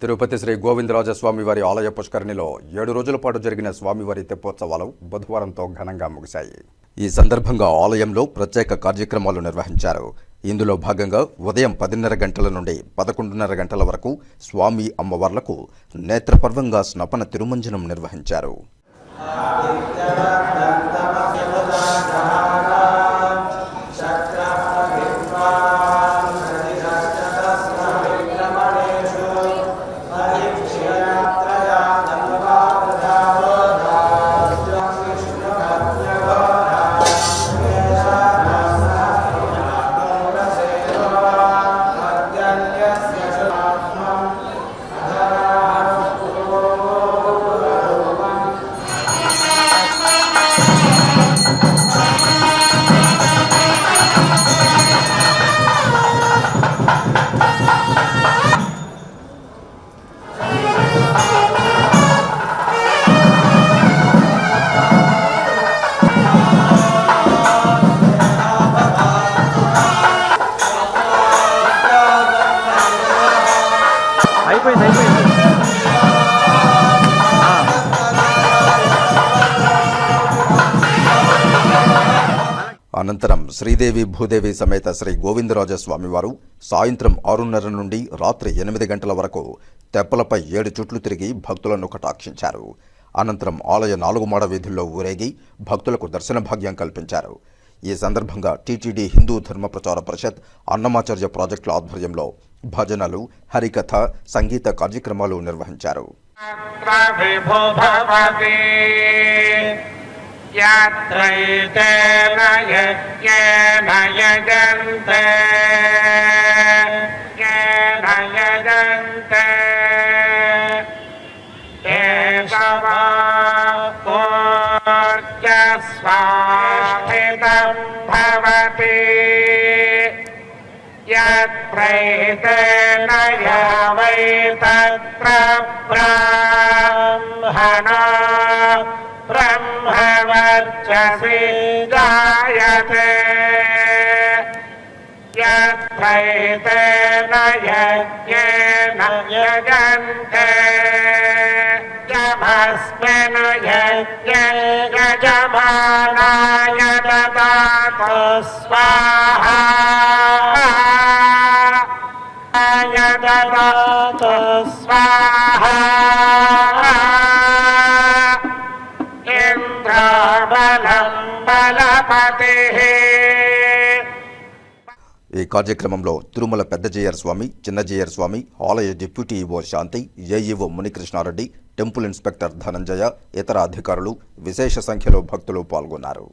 తిరుపతి శ్రీ గోవిందరాజస్వామి వారి ఆలయ పుష్కరిణిలో ఏడు రోజుల పాటు జరిగిన స్వామివారి తెప్పోత్సవాలు బుధవారంతో ఘనంగా ముగిశాయి. ఈ సందర్భంగా ఆలయంలో ప్రత్యేక కార్యక్రమాలు నిర్వహించారు. ఇందులో భాగంగా ఉదయం పదిన్నర గంటల నుండి పదకొండున్నర గంటల వరకు స్వామి అమ్మవార్లకు నేత్రపర్వంగా స్నపన తిరుమంజనం నిర్వహించారు. అనంతరం శ్రీదేవి భూదేవి సమేత శ్రీ గోవిందరాజస్వామివారు సాయంత్రం ఆరున్నర నుండి రాత్రి ఎనిమిది గంటల వరకు తెప్పలపై ఏడు చుట్లు తిరిగి భక్తులను కటాక్షించారు. అనంతరం ఆలయ నాలుగు మాడ వీధుల్లో ఊరేగి భక్తులకు దర్శన భాగ్యం కల్పించారు. ఈ సందర్భంగా టీటీడీ హిందూ ధర్మ ప్రచార పరిషత్ అన్నమాచార్య ప్రాజెక్టుల ఆధ్వర్యంలో భజనలు హరికథ సంగీత కార్యక్రమాలు నిర్వహించారు. यत्रैते नयज्ञे भजन्तयते समा को च स्वासितम् भवति वै तत्र ब्राह्मणा ब्रह्मवर्चसि जायते यत्प्रैतेन यज्ञेन यजन्ते। यमस्मिन् यज्ञे यजमानाय ददातु स्वाहा ददातु स्वाहा ఈ కార్యక్రమంలో తిరుమల పెద్దజేయర్ స్వామి చిన్నజేయర్ స్వామి ఆలయ deputy EO Shanti AEO Munikrishna Reddy temple inspector Dhananjaya ఇతర అధికారులు విశేష సంఖ్యలో భక్తులు పాల్గొన్నారు.